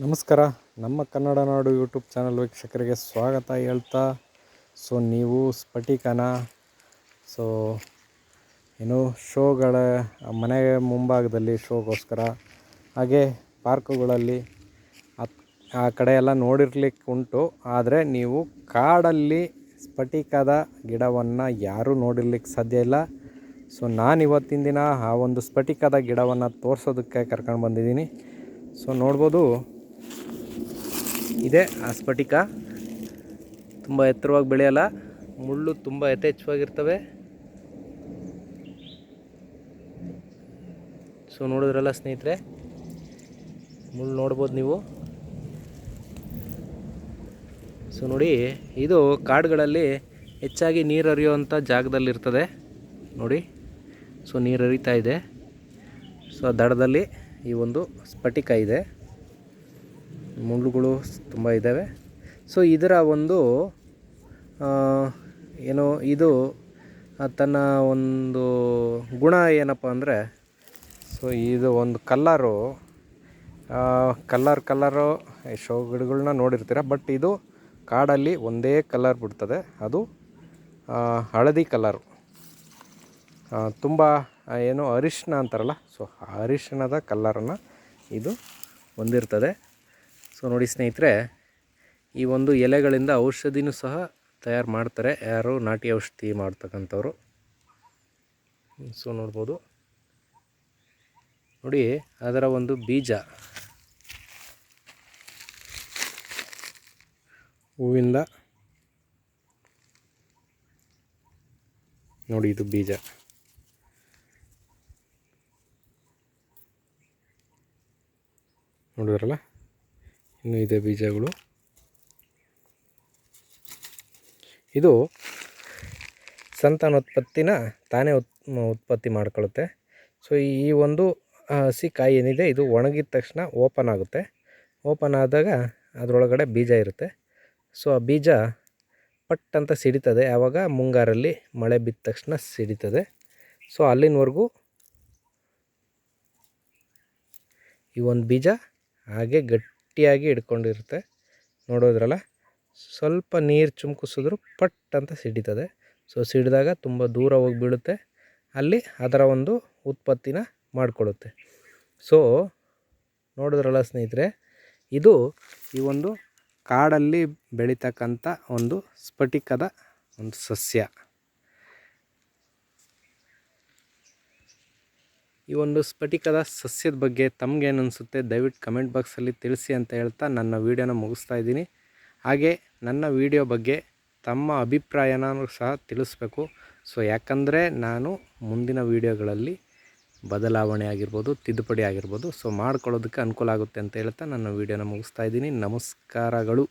ನಮಸ್ಕಾರ. ನಮ್ಮ ಕನ್ನಡ ನಾಡು YouTube channel ವೀಕ್ಷಕರಿಗೆ ಸ್ವಾಗತ ಹೇಳ್ತಾ. ಸೊ, ನೀವು ಸ್ಫಟಿಕನ. ಸೊ, ಏನು, ಶೋಗಳ, ಮನೆ ಮುಂಭಾಗದಲ್ಲಿ ಶೋಗೋಸ್ಕರ, ಹಾಗೆ ಪಾರ್ಕುಗಳಲ್ಲಿ ಆ- ಕಡೆ ಎಲ್ಲ ನೋಡಿರ್ಲಿಕ್ಕೆ ಉಂಟು. ಆದರೆ, ನೀವು ಕಾಡಲ್ಲಿ ಸ್ಫಟಿಕದ ಗಿಡವನ್ನು ಯಾರೂ ನೋಡಿರ್ಲಿಕ್ಕೆ ಸಾಧ್ಯ ಇಲ್ಲ. ಸೊ ನಾನು ಇವತ್ತಿನ ದಿನ ಆ ಒಂದು ಸ್ಫಟಿಕದ ಗಿಡವನ್ನು ತೋರಿಸೋದಕ್ಕೆ ಕರ್ಕೊಂಡು ಬಂದಿದ್ದೀನಿ. ಸೊ, ನೋಡ್ಬೋದು. ಇದೆ ಆ ಸ್ಫಟಿಕ ತುಂಬ ಎತ್ತರವಾಗಿ ಬೆಳೆಯಲ್ಲ, ಮುಳ್ಳು ತುಂಬ ಯಥೇಚ್ಛವಾಗಿರ್ತವೆ. ಸೊ ನೋಡಿದ್ರಲ್ಲ ಸ್ನೇಹಿತರೆ, ಮುಳ್ಳು ನೋಡ್ಬೋದು ನೀವು. ಸೊ ನೋಡಿ, ಇದು ಕಾಡುಗಳಲ್ಲಿ ಹೆಚ್ಚಾಗಿ ನೀರು ಹರಿಯುವಂಥ ಜಾಗದಲ್ಲಿರ್ತದೆ. ನೋಡಿ ಸೊ ನೀರು ಹರಿತಾ ಇದೆ. ಸೊ ದಡದಲ್ಲಿ ಈ ಒಂದು ಸ್ಫಟಿಕ ಇದೆ. ಮುಳ್ಳುಗಳು ತುಂಬ ಇದ್ದಾವೆ ಸೊ ಇದರ ಒಂದು ಆ, ಏನು ಇದು ತನ್ನ ಒಂದು ಗುಣ ಏನಪ್ಪ ಅಂದರೆ ಸೊ ಇದು ಒಂದು ಕಲ್ಲರು ಕಲ್ಲರ್ ಕಲ್ಲರು ಶೋ ಗಿಡಗಳನ್ನ ನೋಡಿರ್ತೀರ ಬಟ್ ಇದು ಕಾಡಲ್ಲಿ ಒಂದೇ ಕಲರ್ ಬಿಡ್ತದೆ. ಅದು ಆ, ಹಳದಿ ಕಲರು ತುಂಬ ಏನು ಅರಿಶಿನ ಅಂತಾರಲ್ಲ ಸೊ ಅರಿಶಿಣದ ಕಲ್ಲರನ್ನು ಇದು ಹೊಂದಿರ್ತದೆ. ಸೊ ನೋಡಿ ಸ್ನೇಹಿತರೆ, ಈ ಒಂದು ಎಲೆಗಳಿಂದ ಔಷಧಿನೂ ಸಹ ತಯಾರು ಮಾಡ್ತಾರೆ. ಯಾರು ನಾಟಿ ಔಷಧಿ ಮಾಡ್ತಕ್ಕಂಥವ್ರು. ಸೊ ನೋಡ್ಬೋದು. ನೋಡಿ, ಅದರ ಒಂದು ಬೀಜ. ಹೂವಿಂದ. ನೋಡಿ ಇದು ಬೀಜ. ನೋಡಿದ್ರಲ್ಲ? ಇನ್ನು ಇದೆ ಬೀಜಗಳು. ಇದು ಸಂತಾನೋತ್ಪತ್ತಿನ ತಾನೇ ಉತ್, ಉತ್ಪತ್ತಿ ಮಾಡ್ಕೊಳುತ್ತೆ ಸೊ ಈ ಒಂದು ಹಸಿ ಕಾಯಿ ಏನಿದೆ, ಇದು ಒಣಗಿದ ತಕ್ಷಣ ಓಪನ್ ಆಗುತ್ತೆ. ಓಪನ್ ಆದಾಗ ಅದರೊಳಗಡೆ ಬೀಜ ಇರುತ್ತೆ. ಸೊ ಆ ಬೀಜ ಪಟ್ ಅಂತ ಸಿಡಿತದೆ. ಆವಾಗ ಮುಂಗಾರಲ್ಲಿ ಮಳೆ ಬಿದ್ದ ತಕ್ಷಣ ಸಿಡಿತದೆ. ಸೊ ಅಲ್ಲಿನವರೆಗೂ ಈ ಒಂದು ಬೀಜ ಹಾಗೆ ಗಟ್ಟಿಯಾಗಿ ಹಿಡ್ಕೊಂಡಿರುತ್ತೆ. ನೋಡೋದ್ರಲ್ಲ, ಸ್ವಲ್ಪ ನೀರು ಚುಮ್ಕಿಸಿದ್ರು ಪಟ್ ಅಂತ ಸಿಡಿತದೆ. ಸೊ ಸಿಡಿದಾಗ ತುಂಬ ದೂರ ಹೋಗಿ ಬೀಳುತ್ತೆ. ಅಲ್ಲಿ ಅದರ ಒಂದು ಉತ್ಪತ್ತಿನ ಮಾಡಿಕೊಳ್ಳುತ್ತೆ ಸೊ ನೋಡಿದ್ರಲ್ಲ ಸ್ನೇಹಿತರೆ, ಇದು ಈ ಒಂದು ಕಾಡಲ್ಲಿ ಬೆಳೀತಕ್ಕಂಥ ಒಂದು ಸ್ಫಟಿಕದ ಒಂದು ಸಸ್ಯ. ಈ ಒಂದು ಸ್ಫಟಿಕದ ಸಸ್ಯದ ಬಗ್ಗೆ ತಮಗೇನು ಅನಿಸುತ್ತೆ ದಯವಿಟ್ಟು ಕಮೆಂಟ್ ಬಾಕ್ಸಲ್ಲಿ ತಿಳಿಸಿ ಅಂತ ಹೇಳ್ತಾ ನನ್ನ ವೀಡಿಯೋನ ಮುಗಿಸ್ತಾ ಇದ್ದೀನಿ. ಹಾಗೆ ನನ್ನ ವೀಡಿಯೋ ಬಗ್ಗೆ ತಮ್ಮ ಅಭಿಪ್ರಾಯನೂ ಸಹ ತಿಳಿಸ್ಬೇಕು. ಸೊ, ಯಾಕಂದರೆ ನಾನು ಮುಂದಿನ ವೀಡಿಯೋಗಳಲ್ಲಿ ಬದಲಾವಣೆ ಆಗಿರ್ಬೋದು, ತಿದ್ದುಪಡಿ ಆಗಿರ್ಬೋದು, ಸೊ ಮಾಡ್ಕೊಳ್ಳೋದಕ್ಕೆ ಅನುಕೂಲ ಆಗುತ್ತೆ ಅಂತ ಹೇಳ್ತಾ ನನ್ನ ವೀಡಿಯೋನ ಮುಗಿಸ್ತಾ ಇದ್ದೀನಿ. ನಮಸ್ಕಾರಗಳು.